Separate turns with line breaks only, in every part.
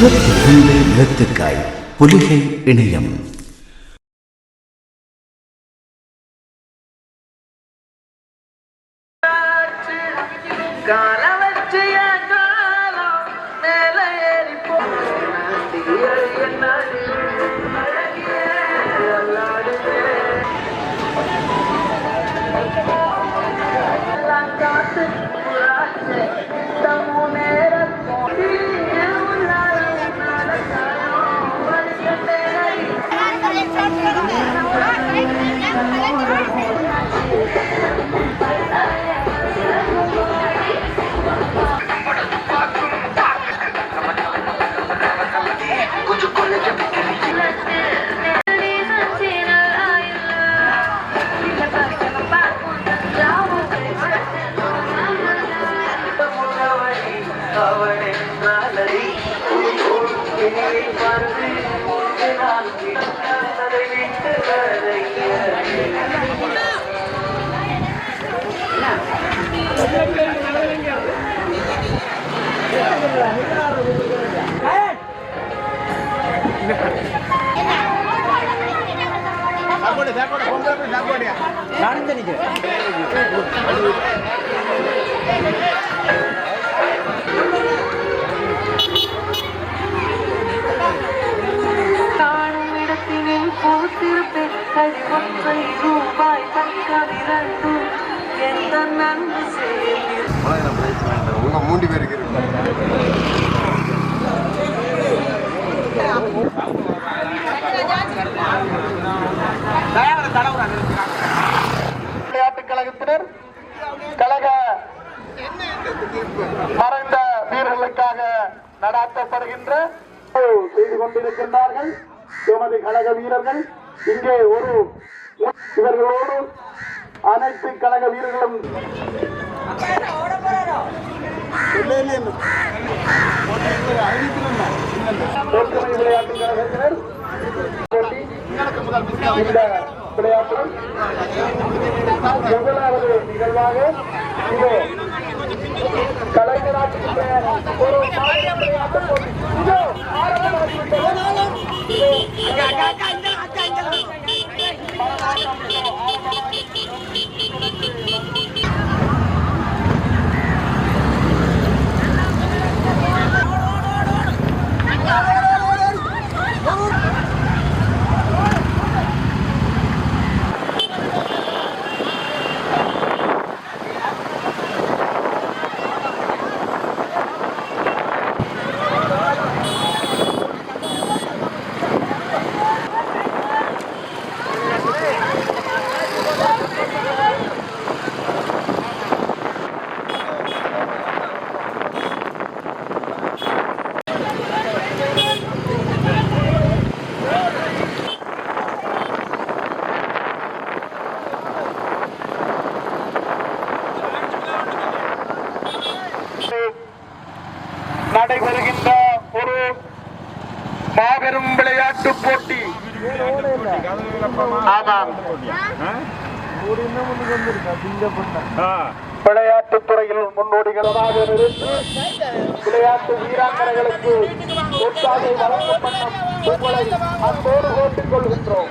புறத்து புண்டு நிலத்துக்காய் புலிகை இணையம்.
கால அவனென்றாலடி இனியை பார்த்து நான் அதை விட்டு வரைய காணும்
மூன்று பேருக்கு
விளையாட்டுக் கழகத்தினர் கழக மறைந்த வீரர்களுக்காக நடாத்தப்படுகின்ற செய்து கொண்டிருக்கின்றார்கள். எமது கழக வீரர்கள் இங்கே ஒரு இவர்களோடு அனைத்து கழக வீரர்களும் ஒற்றுமை கழகத்தினர். இந்த விளையாட்டில் முதலாவது நிகழ்வாக இதோ கலைஞராட்சி ஒரு மாநில போட்டி. இதோ ஆரம்பமாகிவிட்டது. இதோ நடைபெறுகின்ற ஒரு மாபெரும் விளையாட்டு போட்டி ஆமாம் விளையாட்டுத் துறையில் முன்னோடிகளமாக இருந்து விளையாட்டு வீராங்கனைகளுக்கு உற்சாகை வண்ணம் உங்களை அன்போடு போட்டுக் கொள்கின்றோம்.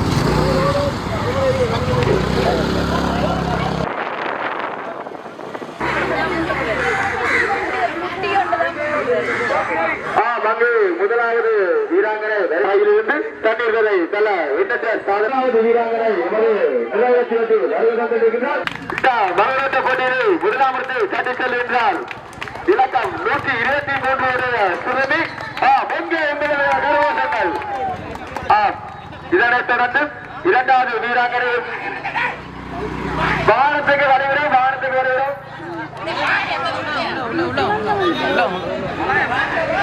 ஆம், அங்கு முதலாவது வீராங்கனை இருந்து தண்ணீர்களை தல எண்ணற்ற சாதனாவது வீராங்கனை எமது நிலையத்திற்கு வருகை போட்டியில் தட்டி செல்கின்றார் இலக்கம் நூற்றி இருபத்தி மூன்று சிறுமி முக்கிய எங்களுடைய கர்வசங்கள் இதனைத் தொடர்ந்து இரண்டாவது வீராங்கனை. வாகனத்துக்கு வரைவிடும் வாகனத்துக்கு வருகிறோம்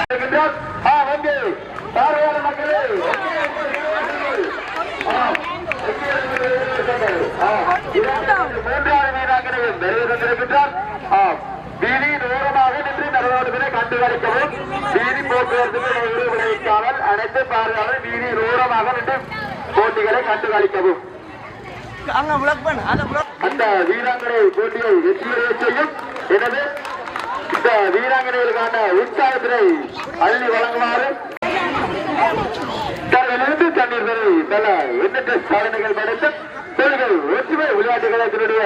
இருக்கின்றோம். ஆ, வந்து பார்வையாளர் மக்களே ஆ, ஆ, இரண்டாவது, மூன்றாவது வீராங்கனையும் நிறைவு கொண்டிருக்கின்றார் ஆ, வீதியின் ஓரமாக நின்று நடவடிக்கைகளை கண்டுகளிக்கவும் வீதி அனைத்து பார்வையாளர் நின்று போட்டிகளை கண்டுகளிக்கவும் அந்த வீராங்கனை போட்டியை வெற்றியடைய செய்யும். எனவே இந்த வீராங்கனைகளுக்கான உற்சாகத்தினை அள்ளி வழங்குமாறு தங்களிலிருந்து தண்ணீர் பெறி பல எண்ணற்ற சாதனைகள் படைத்த தொழில்கள் ஒற்றுமை விளையாட்டு கழகத்தினுடைய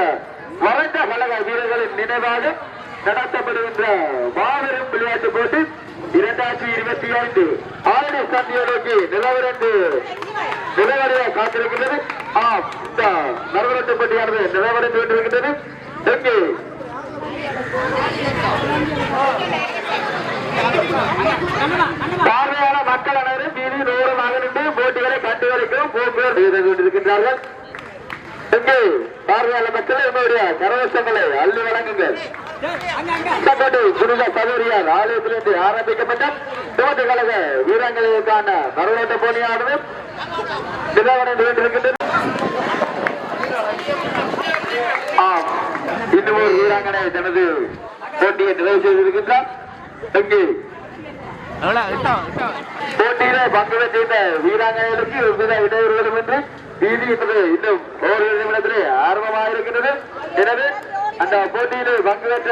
வறண்ட கழக வீரர்களின் நினைவாக நடத்தப்படுகின்ற மாபெரும் விளையாட்டு போட்டி இரண்டாயிரத்தி இருபத்தி ஐந்து ஆறு நோக்கி நிலவரண்டு. நிலவரைய காத்திருக்கின்றது? ஆம் இந்த நரவரட்டு போட்டியானது நிலவரண்டு கொண்டிருக்கின்றது எங்கே? பார்வையான மக்கள் அனைவரும் வீதி தூரமாக நின்று போட்டிகளை கண்டுகளிக்கும் போக்குவரத்து செய்து கொண்டிருக்கின்றார்கள். எங்கே? பார்வையாளர் மக்கள் என்னுடைய கரவசங்களை அள்ளி வழங்குங்கள் ஆலயத்திலிருந்து ஆரம்பிக்கப்பட்ட துவக்க கழக வீராங்கனைக்கான மறுநாட்ட போட்டியானது. நிலவரம் ஆம் இன்னும் ஒரு வீராங்கனை தனது போட்டியை நிறைவு செய்திருக்கின்றார். எங்கே போட்டியில பங்கு பெற்றிருந்த வீராங்கனைகளுக்கு எவ்வித இடையூறுகளும் என்று வீதி இன்னும் ஓரிரு நிமிடத்திலே ஆர்வமாக இருக்கின்றது எனவே அந்த போட்டியிலே பங்கு பெற்ற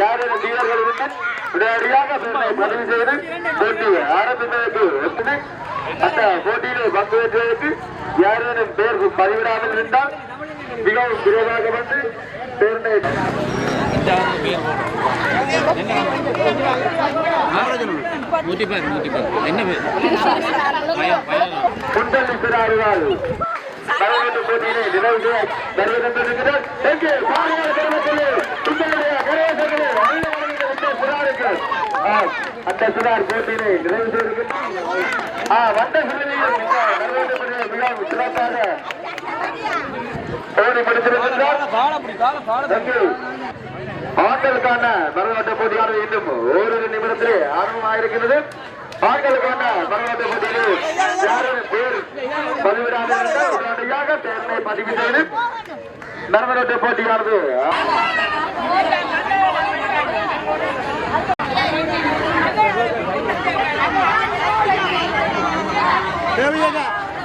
யாரேனும் வீரர்கள் இருந்து உடனடியாக பதிவு செய்து போட்டி ஆரம்பிப்பதற்கு ஒத்துது அந்த போட்டியிலே பங்கு பெற்றதற்கு யாரேனும் பெயர் பதிவிடாமல் இருந்தால் மிகவும் விரைவாக வந்து பேருந்தை
பேர் பேர் என்ன பேர்
குண்டலி சிறாரிவாள் தலைவீட்டு போட்டியிலே நிறைவு செய்ய வருவதென்றிருக்கிறார் எங்கே பாரியார் கிராமத்திலே உங்களுடைய அந்த சிறாருக்கு அந்த சிறார் போட்டியிலே நிறைவு செய்திருக்கிறார் வந்த சிறுமியில் சிறப்பாக இன்னும் ஓரிரு நிமிடத்திலே ஆரம்பமாயிருக்கிறது ஆண்களுக்கான மரநாட்ட போட்டியிலே யாரும் பேர் பதிவிடாமல் உடனடியாக பதிவு செய்து போட்டியானது.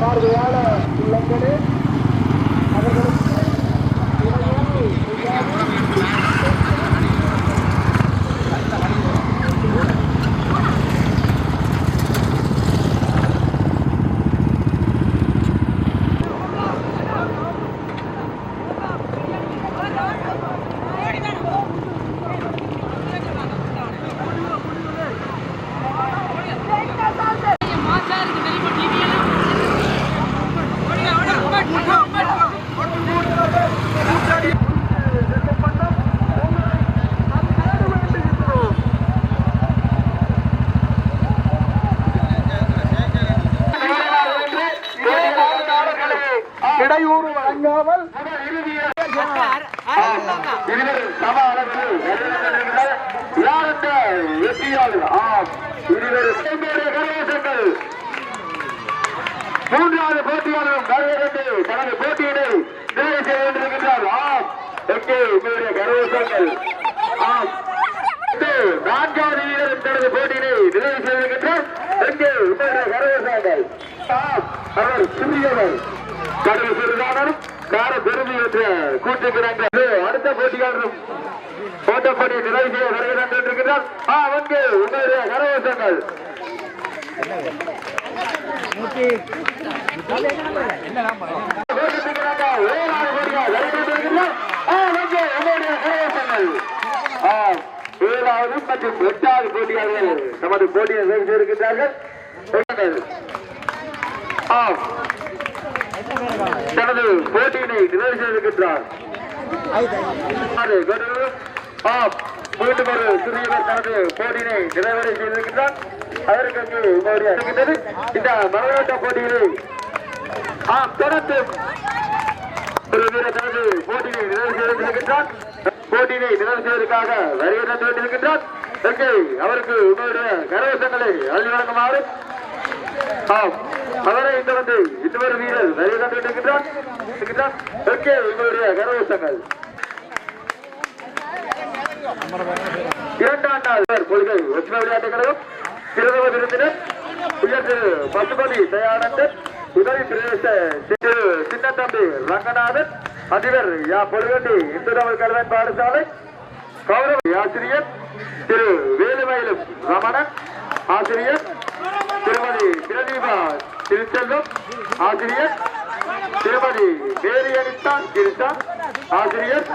பார்வையாளர் உள்ளங்களே உங்களுடைய கரவேசங்கள் நான்காவது வீரர் தனது போட்டியினை நிறைவு செய்திருக்கின்றார். இங்கே உங்களுடைய கரவேசங்கள் அவர் சிறியவர். கடல் சிறுதானரும் கார பெருமை என்று கூட்டிருக்கிறார்கள் அடுத்த போட்டியாளரும் போட்ட போட்டியை நிறைவு செய்ய வருகிறார் என்றிருக்கிறார் ஆ வந்து உங்களுடைய கரவசங்கள் கரவேசங்கள் ஏழாவது மற்றும் எட்டாவது போட்டியாளர்கள் நமது போட்டியை நிறைவு செய்திருக்கிறார்கள் தனது போட்டியினை நிறைவு செய்திருக்கின்றார். ஆறு, மீண்டும் ஒரு சிறியவர் தனது போட்டியினை நிறைவடை செய்திருக்கின்றார். அதற்கு அங்கு உங்களுடைய இந்த மரவேட்ட போட்டியிலே ஆம் தொடர்ந்து ஒரு வீரர் தனது போட்டியினை நிறைவு செய்திருக்கின்றார். போட்டியினை நிகழ்த்துவதற்காக வருகை தந்து கொண்டிருக்கின்றார் அவருக்கு உங்களுடைய கரவசங்களை அள்ளி வழங்குமாறு. அவரை இந்த வந்து இன்னொரு வீரர் வருகை தந்து கொண்டிருக்கின்றார் உங்களுடைய கரவசங்கள் இரண்டாம் நாள் கொள்கை ஒற்றுமை விளையாட்டுக் கழகம். பிரதம விருந்தினர். உயர் திரு பசுபதி தயானந்தன். உதவி பிரதேச சின்னத்தம்பி ரங்கநாதன். அதிபர் யா பொருகண்டி இந்து தமிழ் கல்வன் பாடசாலை கௌரவ ஆசிரியர் திரு வேலுமயிலும் ரமணன் ஆசிரியர் திருமதி பிரதீபா திருச்செல்வம் ஆசிரியர் திருமதி மேரி அனிதா கிருஷ்ணா ஆசிரியர்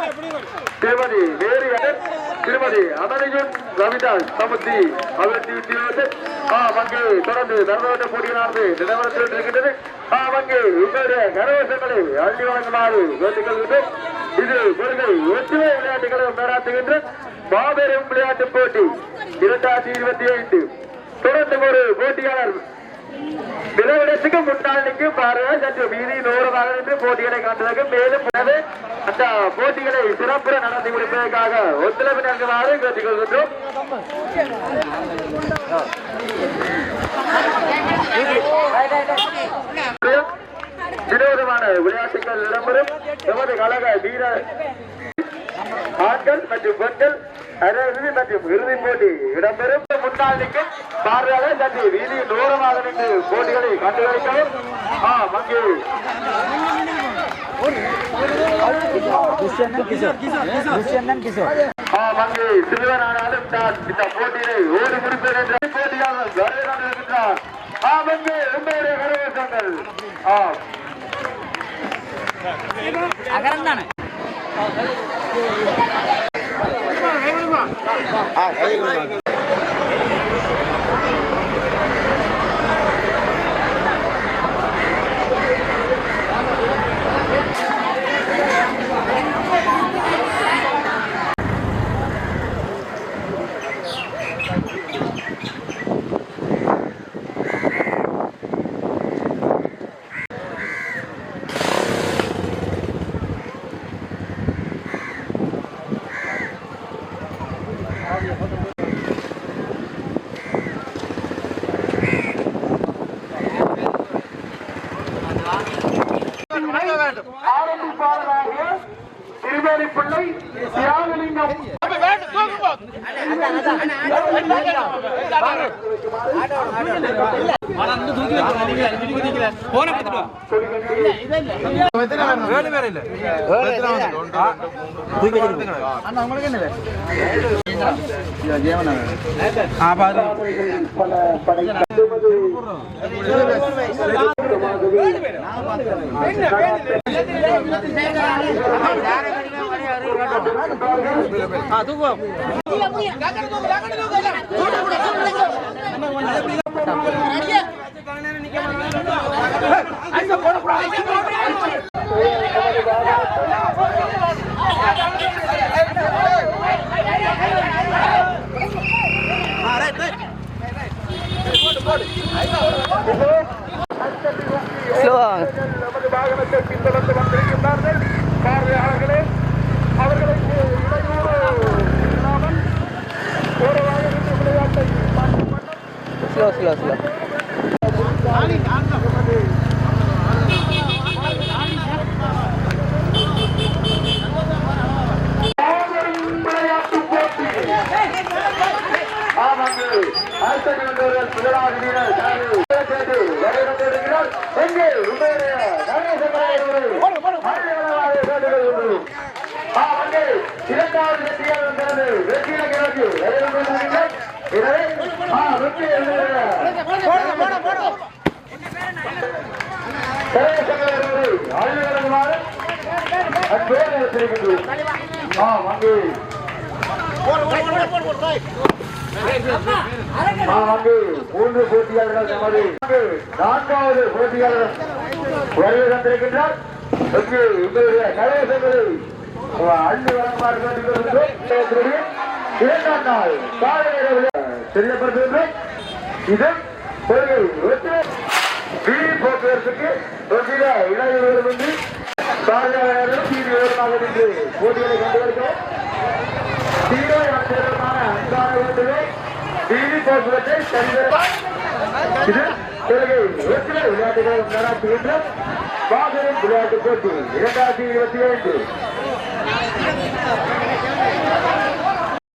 திருமதி மேரி அனன் திருமதி அமனிஜன் ரவிதாஸ் சமுத்தி அபிவிருத்தி உத்தியோகத்தர் ஆ தொடர்ந்து நடந்து போட்டியிலானது நிலவரத்தில் இருக்கின்றது. ஆ உங்களுடைய கரவசங்களை அள்ளி வழங்குமாறு வேண்டிக் இது கொள்கை ஒற்றுமை விளையாட்டுகளை நடாத்துகின்ற மாபெரும் விளையாட்டுப் போட்டி இரண்டாயிரத்தி இருபத்தி ஐந்து. தொடர்ந்து ஒரு போட்டியாளர் விளைவிடத்துக்கு முன்னால் நிற்கும் பாரத சற்று வீதியில் ஓரமாக நின்று போட்டிகளை காட்டுவதற்கு மேலும் அந்த போட்டிகளை சிறப்புற நடத்தி முடிப்பதற்காக ஒத்துழைப்பு நல்குமாறு கேட்டுக்கொள்கின்றோம் வினோதமான விளையாட்டுகள் இடம்பெறும். எமது கழக வீர ஆண்கள் மற்றும் பெண்கள் அரையிறுதி மற்றும் இறுதி போட்டி இடம்பெறும். முன்னாள் நிற்கும் பார்வையாளர் சற்று வீதியில் தூரமாக நின்று போட்டிகளை கண்டுகளிக்கவும் ஆ மங்கு. ஆ மங்கு. சிறுவனானாலும் நான் இந்த போட்டியை ஓடி முடிப்பேன் என்ற போட்டியாளர் வருகை கொண்டிருக்கின்றார். ஆ மங்கு உங்களுடைய ஆ. தூக்கி வச்சிருக்கோம் அண்ணா உங்களுக்கு
என்ன தூக்கம் போடக்கூடாது
நமது வாகனத்தை பின்தொடர்ந்து வந்திருக்கின்றார்கள் பார்வையாளர்களே அவர்களுக்கு இடையூறு இல்லாமல் ஒரு விளையாட்டை ஸ்லோ ஸ்லோ ஸ்லோ அடுத்த நிமிடங்கள் முதலாவது வீரர் வருகிறார் எங்கே இரண்டாவது வெற்றியாக வந்தது வெற்றியில கிழக்கு எனவே வெற்றி ஆளுநருமாறு அன்போடு வச்சிருக்கின்றோம் ஆ அங்கே நான்கு மூன்று போட்டியாளர்கள் நமது நான்காவது போட்டியாளர் வருகை தந்திருக்கின்றார். அங்கு உங்களுடைய கலைசங்களை அள்ளி வழங்குமாறு இரண்டாம் நாள் காலை நேர தெரியப்படுத்துகின்றோம். இது கொள்கை வீதி போக்குவரத்துக்கு ஒன்றில இடையூறு வந்து சாலையாளர்களும் போட்டிகளை கொண்டு வருகிறோம் தீவிர அஞ்சலமான வீதி போக்குவரத்தை சரிவர நடாத்துகின்ற மாபெரும் விளையாட்டுப் போட்டி இரண்டாயிரத்தி இருபத்தி ஐந்து